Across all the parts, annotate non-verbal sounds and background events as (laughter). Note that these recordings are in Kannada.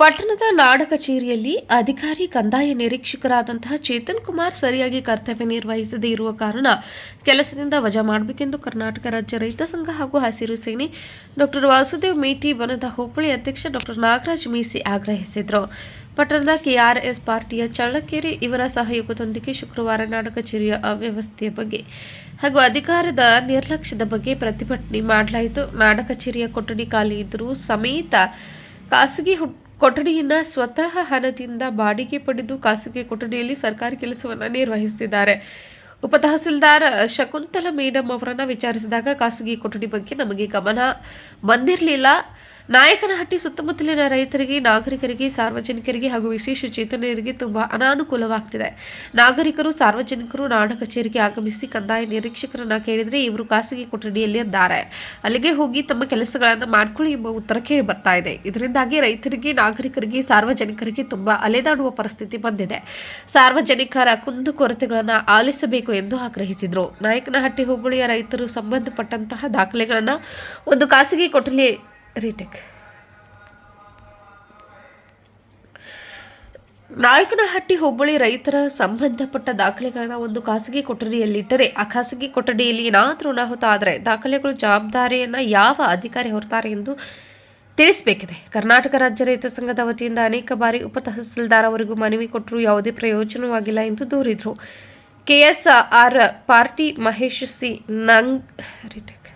ಪಟ್ಟಣದ ನಾಡ ಕಚೇರಿಯಲ್ಲಿ ಅಧಿಕಾರಿ ಕಂದಾಯ ನಿರೀಕ್ಷಕರಾದಂತಹ ಚೇತನ್ ಕುಮಾರ್ ಸರಿಯಾಗಿ ಕರ್ತವ್ಯ ನಿರ್ವಹಿಸದೇ ಇರುವ ಕಾರಣ ಕೆಲಸದಿಂದ ವಜಾ ಮಾಡಬೇಕೆಂದು ಕರ್ನಾಟಕ ರಾಜ್ಯ ರೈತ ಸಂಘ ಹಾಗೂ ಹಸಿರು ಸೇನೆ ಡಾಕ್ಟರ್ ವಾಸುದೇವ್ ಮೇಟಿ ವನದ ಹೋಬಳಿ ಅಧ್ಯಕ್ಷ ಡಾಕ್ಟರ್ ನಾಗರಾಜ್ ಮೀಸಿ ಆಗ್ರಹಿಸಿದರು. ಪಟ್ಟಣದ ಕೆಆರ್ಎಸ್ ಪಾರ್ಟಿಯ ಚಳ್ಳಕೆರೆ ಇವರ ಸಹಯೋಗದೊಂದಿಗೆ ಶುಕ್ರವಾರ ನಾಡ ಕಚೇರಿಯ ಅವ್ಯವಸ್ಥೆಯ ಬಗ್ಗೆ ಹಾಗೂ ಅಧಿಕಾರದ ನಿರ್ಲಕ್ಷ್ಯದ ಬಗ್ಗೆ ಪ್ರತಿಭಟನೆ ಮಾಡಲಾಯಿತು. ನಾಡ ಕಚೇರಿಯ ಕೊಠಡಿ ಖಾಲಿ ಇದ್ದರೂ ಸಮೇತ ಖಾಸಗಿ ಹುಟ್- ಕೊಠಡಿಯನ್ನ ಸ್ವತಃ ಹಣದಿಂದ ಬಾಡಿಗೆ ಪಡೆದು ಖಾಸಗಿ ಕೊಠಡಿಯಲ್ಲಿ ಸರ್ಕಾರಿ ಕೆಲಸವನ್ನು ನಿರ್ವಹಿಸುತ್ತಿದ್ದಾರೆ ಉಪತಹಸೀಲ್ದಾರ್ ಶಕುಂತಲ ಮೇಡಮ್ ಅವರನ್ನ ವಿಚಾರಿಸಿದಾಗ ಖಾಸಗಿ ಕೊಠಡಿ ಬಗ್ಗೆ ನಮಗೆ ಗಮನ ಬಂದಿರಲಿಲ್ಲ. ನಾಯಕನಹಟ್ಟಿ ಸುತ್ತಮುತ್ತಲಿನ ರೈತರಿಗೆ, ನಾಗರಿಕರಿಗೆ, ಸಾರ್ವಜನಿಕರಿಗೆ ಹಾಗೂ ವಿಶೇಷ ಚೇತನರಿಗೆ ತುಂಬಾ ಅನಾನುಕೂಲವಾಗ್ತಿದೆ. ನಾಗರಿಕರು, ಸಾರ್ವಜನಿಕರು ನಾಡ ಕಚೇರಿಗೆ ಆಗಮಿಸಿ ಕಂದಾಯ ನಿರೀಕ್ಷಕರನ್ನ ಕೇಳಿದ್ರೆ ಇವರು ಖಾಸಗಿ ಕೊಠಡಿಯಲ್ಲಿ ಇದ್ದಾರೆ. ಅಲ್ಲಿಗೆ ಹೋಗಿ ತಮ್ಮ ಕೆಲಸಗಳನ್ನು ಮಾಡ್ಕೊಳ್ಳಿ ಎಂಬ ಉತ್ತರ ಕೇಳಿ ಬರ್ತಾ ಇದೆ. ಇದರಿಂದಾಗಿ ರೈತರಿಗೆ, ನಾಗರಿಕರಿಗೆ, ಸಾರ್ವಜನಿಕರಿಗೆ ತುಂಬಾ ಅಲೆದಾಡುವ ಪರಿಸ್ಥಿತಿ ಬಂದಿದೆ. ಸಾರ್ವಜನಿಕರ ಕುಂದುಕೊರತೆಗಳನ್ನು ಆಲಿಸಬೇಕು ಎಂದು ಆಗ್ರಹಿಸಿದರು. ನಾಯಕನಹಟ್ಟಿ ಹೋಬಳಿಯ ರೈತರು ಸಂಬಂಧಪಟ್ಟಂತಹ ದಾಖಲೆಗಳನ್ನು ಒಂದು ಖಾಸಗಿ ಕೊಠಡಿ ರೀಟೇಕ್. ನಾಯಕನಹಟ್ಟಿ ಹೋಬಳಿ ರೈತರ ಸಂಬಂಧಪಟ್ಟ ದಾಖಲೆಗಳನ್ನ ಒಂದು ಖಾಸಗಿ ಕೊಠಡಿಯಲ್ಲಿಟ್ಟರೆ, ಆ ಖಾಸಗಿ ಕೊಠಡಿಯಲ್ಲಿ ಏನಾದರೂ ಅನಾಹುತ ಆದರೆ ದಾಖಲೆಗಳು ಜವಾಬ್ದಾರಿಯನ್ನು ಯಾವ ಅಧಿಕಾರಿ ಹೊರ್ತಾರೆ ಎಂದು ತಿಳಿಸಬೇಕಿದೆ. ಕರ್ನಾಟಕ ರಾಜ್ಯ ರೈತ ಸಂಘದ ವತಿಯಿಂದ ಅನೇಕ ಬಾರಿ ಉಪ ತಹಸೀಲ್ದಾರ್ ಅವರಿಗೂ ಮನವಿ ಕೊಟ್ಟರು ಯಾವುದೇ ಪ್ರಯೋಜನವಾಗಿಲ್ಲ ಎಂದು ದೂರಿದರು. ಕೆಎಸ್ಆರ್ ಪಾರ್ಟಿ ಮಹೇಶ್ ಸಿ ನಂಗ್, retake.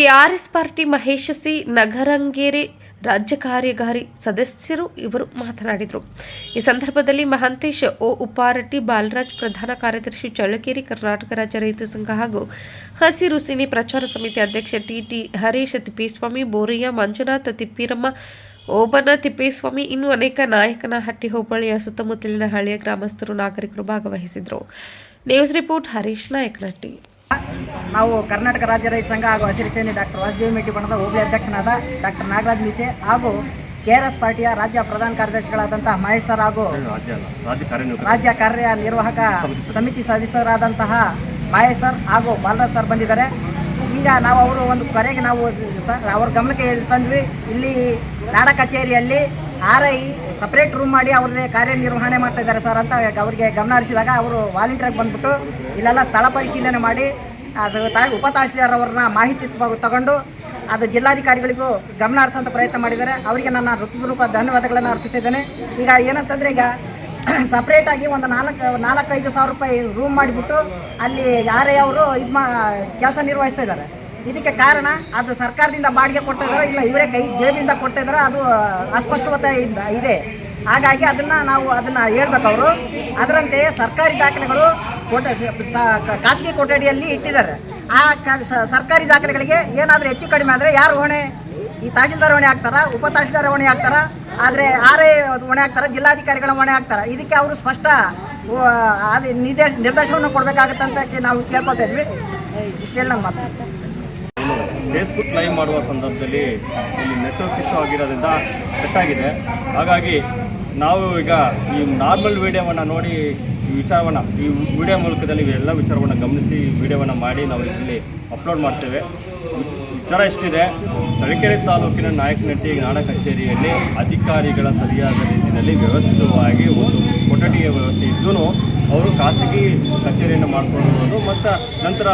KRS party Mahesh C Nagarangeri ರಾಜ್ಯ ಕಾರ್ಯಕಾರಿ ಸದಸ್ಯರು ಇವರು ಮಾತನಾಡಿದರು. ಈ ಸಂದರ್ಭದಲ್ಲಿ ಮಹಾಂತೇಶ್ ಒ ಉಪಾರಟ್ಟಿ ಬಾಲರಾಜ್ ಪ್ರಧಾನ ಕಾರ್ಯದರ್ಶಿ ಚಳ್ಳಕೇರಿ, ಕರ್ನಾಟಕ ರಾಜ್ಯ ರೈತ ಸಂಘ ಹಾಗೂ ಹಸಿರು ಸಿನಿ ಪ್ರಚಾರ ಸಮಿತಿ ಅಧ್ಯಕ್ಷ ಟಿಟಿ ಹರೀಶ್, ತಿಪ್ಪೇಸ್ವಾಮಿ, ಬೋರಯ್ಯ, ಮಂಜುನಾಥ, ತಿಪ್ಪಿರಮ್ಮ ಓಬನ ತಿಪ್ಪೇಸ್ವಾಮಿ ಇನ್ನು ಅನೇಕ ನಾಯಕನಹಟ್ಟಿ ಹೋಬಳಿಯ ಸುತ್ತಮುತ್ತಲಿನ ಹಳೆಯ ಗ್ರಾಮಸ್ಥರು ನಾಗರಿಕರು ಭಾಗವಹಿಸಿದರು ನ್ಯೂಸ್ ರಿಪೋರ್ಟ್ ಹರೀಶ್ ನಾಯಕನಹಟ್ಟಿ. ನಾವು ಕರ್ನಾಟಕ ರಾಜ್ಯ ರೈತ ಸಂಘ ಹಾಗೂ ಹಸಿರು ಸೇನೆ ಡಾಕ್ಟರ್ ವಾಸುದೇವ ಮೇಟಿ ಬಣದ ಹೋಬಳಿ ಅಧ್ಯಕ್ಷನಾದ ಡಾಕ್ಟರ್ ನಾಗರಾಜ್ ಮೀಸೆ ಹಾಗೂ ಕೆ ಆರ್ ಎಸ್ ಪಾರ್ಟಿಯ ರಾಜ್ಯ ಪ್ರಧಾನ ಕಾರ್ಯದರ್ಶಿಗಳಾದಂತಹ ಮಹೇಶ್ ಸರ್ ಹಾಗೂ ರಾಜ್ಯ ಕಾರ್ಯನಿರ್ವಾಹಕ ಸಮಿತಿ ಸದಸ್ಯರಾದಂತಹ ಮಹೇಶ್ ಸರ್ ಹಾಗೂ ಬಾಲರಾಜ್ ಸರ್ ಬಂದಿದ್ದಾರೆ. ಈಗ ನಾವು ಅವರು ಒಂದು ಕರೆಗೆ ನಾವು ಸರ್ ಅವ್ರ ಗಮನಕ್ಕೆ ತಂದ್ವಿ. ಇಲ್ಲಿ ನಾಡ ಕಚೇರಿಯಲ್ಲಿ ಆರ್ ಐ ಸಪ್ರೇಟ್ ರೂಮ್ ಮಾಡಿ ಅವ್ರನ್ನೇ ಕಾರ್ಯನಿರ್ವಹಣೆ ಮಾಡ್ತಾ ಇದ್ದಾರೆ ಸರ್ ಅಂತ ಅವರಿಗೆ ಗಮನ ಹರಿಸಿದಾಗ ಅವರು ವಾಲಂಟಿಯರ್ಗೆ ಬಂದ್ಬಿಟ್ಟು ಇಲ್ಲೆಲ್ಲ ಸ್ಥಳ ಪರಿಶೀಲನೆ ಮಾಡಿ, ಅದು ತಾ, ಉಪ ಅವ್ರನ್ನ ಮಾಹಿತಿ ತಗೊಂಡು ಅದು ಜಿಲ್ಲಾಧಿಕಾರಿಗಳಿಗೂ ಗಮನ ಹರಿಸೋಂಥ ಪ್ರಯತ್ನ ಮಾಡಿದ್ದಾರೆ. ಅವರಿಗೆ ನನ್ನ ಹೃತ್ಪೂರ್ವಕ ಧನ್ಯವಾದಗಳನ್ನು ಅರ್ಪಿಸಿದ್ದೇನೆ ಈಗ ಏನಂತಂದರೆ ಈಗ (clears throat) ಸಪ್ರೇಟಾಗಿ ಒಂದು ನಾಲ್ಕು, ನಾಲ್ಕೈದು ಸಾವಿರ ರೂಪಾಯಿ ರೂಮ್ ಮಾಡಿಬಿಟ್ಟು ಅಲ್ಲಿ ಯಾರೇ ಅವರು ಇದು ಮಾ, ಕೆಲಸ ನಿರ್ವಹಿಸ್ತಾ ಇದ್ದಾರೆ. ಇದಕ್ಕೆ ಕಾರಣ ಅದು ಸರ್ಕಾರದಿಂದ ಬಾಡಿಗೆ ಕೊಡ್ತಾ ಇಲ್ಲ ಇವರೇ ಕೈ ಜೇಬಿಂದ ಕೊಡ್ತಾ ಅದು ಅಸ್ಪಷ್ಟತೆ ಇಂದ ಹಾಗಾಗಿ ಅದನ್ನು ನಾವು ಅದನ್ನು ಅವರು. ಅದರಂತೆ ಸರ್ಕಾರಿ ದಾಖಲೆಗಳು ಕೋಟ ಖಾಸಗಿ ಕೊಠಡಿಯಲ್ಲಿ ಇಟ್ಟಿದ್ದಾರೆ. ಆ ಸರ್ಕಾರಿ ದಾಖಲೆಗಳಿಗೆ ಏನಾದರೂ ಹೆಚ್ಚು ಕಡಿಮೆ ಆದರೆ ಯಾರು ಹೊಣೆ? ಈ ತಹಶೀಲ್ದಾರ್ ಹೊಣೆ ಆಗ್ತಾರ? ಉಪ ತಹಶೀಲ್ದಾರ್ ಹೊಣೆ ಆಗ್ತಾರ? ಆದರೆ ಆರೇ ಹೊಣೆ ಆಗ್ತಾರ? ಜಿಲ್ಲಾಧಿಕಾರಿಗಳ ಹೊಣೆ ಆಗ್ತಾರ? ಇದಕ್ಕೆ ಅವರು ಸ್ಪಷ್ಟ ಅದು ನಿರ್ದೇಶ ನಿರ್ದೇಶವನ್ನು ಕೊಡಬೇಕಾಗತ್ತಂತ ಅಂತ ನಾವು ಕೇಳ್ಕೊತಾ ಇದ್ವಿ. ಇಷ್ಟೆಲ್ಲ ನಮ್ಮ ಮಾತು. ಫೇಸ್ಬುಕ್ ಲೈವ್ ಮಾಡುವ ಸಂದರ್ಭದಲ್ಲಿ ಇಲ್ಲಿ ನೆಟ್ವರ್ಕ್ ಇಶ್ಯೂ ಆಗಿರೋದ್ರಿಂದ ಕಟ್ಟಾಗಿದೆ ಹಾಗಾಗಿ ನಾವು ಈಗ ಈ ನಾರ್ಮಲ್ ವೀಡಿಯೋವನ್ನು ನೋಡಿ ಈ ವಿಚಾರವನ್ನು, ಈ ವಿಡಿಯೋ ಮೂಲಕದಲ್ಲಿ ಎಲ್ಲ ವಿಚಾರವನ್ನು ಗಮನಿಸಿ ವಿಡಿಯೋವನ್ನು ಮಾಡಿ ನಾವು ಇಲ್ಲಿ ಅಪ್ಲೋಡ್ ಮಾಡ್ತೇವೆ. ವಿಚಾರ ಎಷ್ಟಿದೆ ಚಳ್ಳಕೆರೆ ತಾಲೂಕಿನ ನಾಯಕನಟ್ಟಿ ನಾಡ ಕಚೇರಿಯಲ್ಲಿ ಅಧಿಕಾರಿಗಳ ಸರಿಯಾದ ರೀತಿಯಲ್ಲಿ ವ್ಯವಸ್ಥಿತವಾಗಿ ಒಂದು ಕೊಠಡಿಯ ವ್ಯವಸ್ಥೆ ಇದ್ದೂ ಅವರು ಖಾಸಗಿ ಕಚೇರಿಯನ್ನು ಮಾಡ್ಕೊಂಡಿರ್ಬೋದು ಮತ್ತು ನಂತರ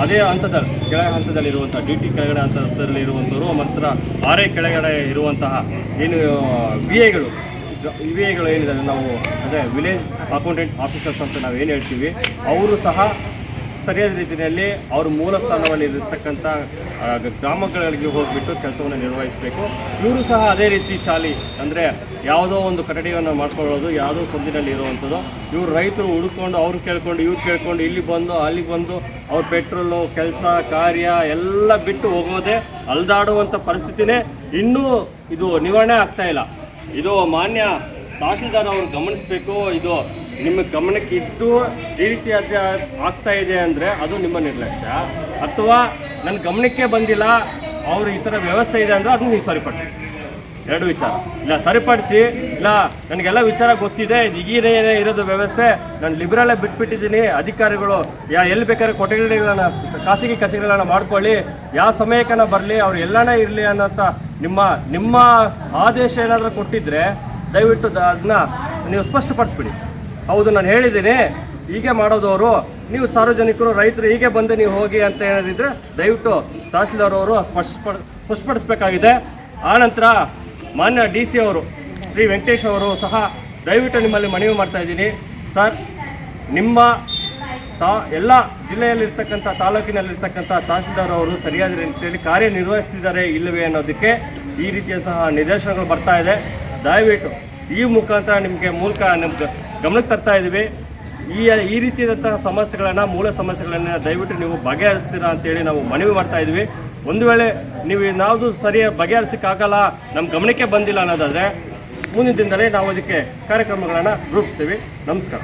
ಅದೇ ಹಂತದ ಕೆಳ ಹಂತದಲ್ಲಿರುವಂಥ ಡಿ ಟಿ ಕೆಳಗಡೆ ಹಂತದಲ್ಲಿ ಇರುವಂಥವರು ಮತ್ತು ಆರೇ ಕೆಳಗಡೆ ಇರುವಂತಹ ಏನು ವಿ ಎಗಳು ವಿ ಎಗಳು ಏನಿದ್ದಾರೆ ನಾವು ಅದೇ ವಿಲೇಜ್ ಅಕೌಂಟೆಂಟ್ ಆಫೀಸರ್ಸ್ ಅಂತ ನಾವು ಏನು ಹೇಳ್ತೀವಿ, ಅವರು ಸಹ ಸರಿಯಾದ ರೀತಿಯಲ್ಲಿ ಅವ್ರ ಮೂಲ ಸ್ಥಾನದಲ್ಲಿ ಇರತಕ್ಕಂಥ ಗ್ರಾಮಗಳಿಗೆ ಹೋಗಿಬಿಟ್ಟು ಕೆಲಸವನ್ನು ನಿರ್ವಹಿಸಬೇಕು. ಇವರು ಸಹ ಅದೇ ರೀತಿ ಚಾಲಿ. ಅಂದರೆ ಯಾವುದೋ ಒಂದು ಕಟ್ಟಡಿಯನ್ನು ಮಾಡ್ಕೊಳ್ಳೋದು, ಯಾವುದೋ ಸಂದಿನಲ್ಲಿ ಇರುವಂಥದ್ದು. ಇವರು ರೈತರು ಹುಡುಕೊಂಡು, ಅವ್ರು ಕೇಳ್ಕೊಂಡು, ಇವ್ರು ಕೇಳ್ಕೊಂಡು, ಇಲ್ಲಿ ಬಂದು ಅಲ್ಲಿಗೆ ಬಂದು, ಅವ್ರ ಪೆಟ್ರೋಲು, ಕೆಲಸ, ಕಾರ್ಯ ಎಲ್ಲ ಬಿಟ್ಟು ಹೋಗೋದೇ ಅಲ್ದಾಡುವಂಥ ಪರಿಸ್ಥಿತಿನೇ ಇನ್ನೂ ಇದು ನಿವಾರಣೆ ಆಗ್ತಾ ಇಲ್ಲ. ಇದು ಮಾನ್ಯ ತಹಶೀಲ್ದಾರ್ ಅವರು ಗಮನಿಸಬೇಕು. ಇದು ನಿಮ್ಮ ಗಮನಕ್ಕೆ ಇದ್ದು ಈ ರೀತಿ ಅದು ಆಗ್ತಾ ಇದೆ ಅಂದರೆ ಅದು ನಿಮ್ಮ ನಿರ್ಲಕ್ಷ್ಯ. ಅಥವಾ ನನ್ನ ಗಮನಕ್ಕೆ ಬಂದಿಲ್ಲ, ಅವರು ಈ ಥರ ವ್ಯವಸ್ಥೆ ಇದೆ ಅಂದರೆ ಅದನ್ನು ನೀವು ಸರಿಪಡಿಸಿ. ಎರಡು ವಿಚಾರ. ಇಲ್ಲ, ಸರಿಪಡಿಸಿ. ಇಲ್ಲ, ನನಗೆಲ್ಲ ವಿಚಾರ ಗೊತ್ತಿದೆ ಈಗೇನೇ ಇರೋದು ವ್ಯವಸ್ಥೆ. ನಾನು ಲಿಬ್ರಲ್ಲೇ ಬಿಟ್ಬಿಟ್ಟಿದ್ದೀನಿ. ಅಧಿಕಾರಿಗಳು, ಯಾ, ಎಲ್ಲಿ ಬೇಕಾದ್ರೆ ಕೊಠಡಿಗಳನ್ನ, ಖಾಸಗಿ ಕಚೇರಿಗಳನ್ನ ಮಾಡ್ಕೊಳ್ಳಿ. ಯಾವ ಸಮಯಕ್ಕನ ಬರಲಿ, ಅವ್ರು ಎಲ್ಲನೇ ಇರಲಿ ಅನ್ನೋಂಥ ನಿಮ್ಮ ನಿಮ್ಮ ಆದೇಶ ಏನಾದರೂ ಕೊಟ್ಟಿದ್ದರೆ ದಯವಿಟ್ಟು ಅದನ್ನ ನೀವು ಸ್ಪಷ್ಟಪಡಿಸ್ಬಿಡಿ. ಹೌದು, ನಾನು ಹೇಳಿದ್ದೀನಿ. ಹೀಗೆ ಮಾಡೋದವರು, ನೀವು ಸಾರ್ವಜನಿಕರು, ರೈತರು ಹೀಗೆ ಬಂದು ನೀವು ಹೋಗಿ ಅಂತ ಹೇಳಿದ್ರೆ ದಯವಿಟ್ಟು ತಹಶೀಲ್ದಾರ್ ಅವರು ಸ್ಪಷ್ಟ ಸ್ಪಷ್ಟಪಡಿಸಬೇಕಾಗಿದೆ. ಆನಂತರ ಮಾನ್ಯ ಡಿ ಸಿ ಅವರು, ಶ್ರೀ ವೆಂಕಟೇಶ್ ಅವರು ಸಹ ದಯವಿಟ್ಟು ನಿಮ್ಮಲ್ಲಿ ಮನವಿ ಮಾಡ್ತಾ ಇದ್ದೀನಿ. ಸರ್, ನಿಮ್ಮ ತಾ, ಎಲ್ಲ ಜಿಲ್ಲೆಯಲ್ಲಿರ್ತಕ್ಕಂಥ, ತಾಲೂಕಿನಲ್ಲಿರ್ತಕ್ಕಂಥ ತಹಶೀಲ್ದಾರ್ ಅವರು ಸರಿಯಾದ ರೀತಿಯಲ್ಲಿ ಕಾರ್ಯನಿರ್ವಹಿಸ್ತಿದ್ದಾರೆ ಇಲ್ಲವೇ ಅನ್ನೋದಕ್ಕೆ ಈ ರೀತಿಯಂತಹ ನಿದರ್ಶನಗಳು ಬರ್ತಾ ಇದೆ. ದಯವಿಟ್ಟು ಈ ಮುಖಾಂತರ ನಿಮಗೆ ಮೂಲಕ ನಮ್ಗೆ ಗಮನಕ್ಕೆ ತರ್ತಾ ಇದ್ದೀವಿ. ಈ ಈ ರೀತಿಯಾದಂತಹ ಸಮಸ್ಯೆಗಳನ್ನು, ಮೂಲ ಸಮಸ್ಯೆಗಳನ್ನು ದಯವಿಟ್ಟು ನೀವು ಬಗೆಹರಿಸ್ತೀರಾ ಅಂತೇಳಿ ನಾವು ಮನವಿ ಮಾಡ್ತಾ ಇದ್ವಿ ಒಂದು ವೇಳೆ ನೀವು ಇನ್ನಾವುದು ಸರಿಯಾಗಿ ಬಗೆಹರಿಸಕ್ಕಾಗಲ್ಲ ನಮ್ಮ ಗಮನಕ್ಕೆ ಬಂದಿಲ್ಲ ಅನ್ನೋದಾದರೆ, ಮುಂದಿನ ದಿನದಲ್ಲಿ ನಾವು ಅದಕ್ಕೆ ಕಾರ್ಯಕ್ರಮಗಳನ್ನು ರೂಪಿಸ್ತೀವಿ. ನಮಸ್ಕಾರ.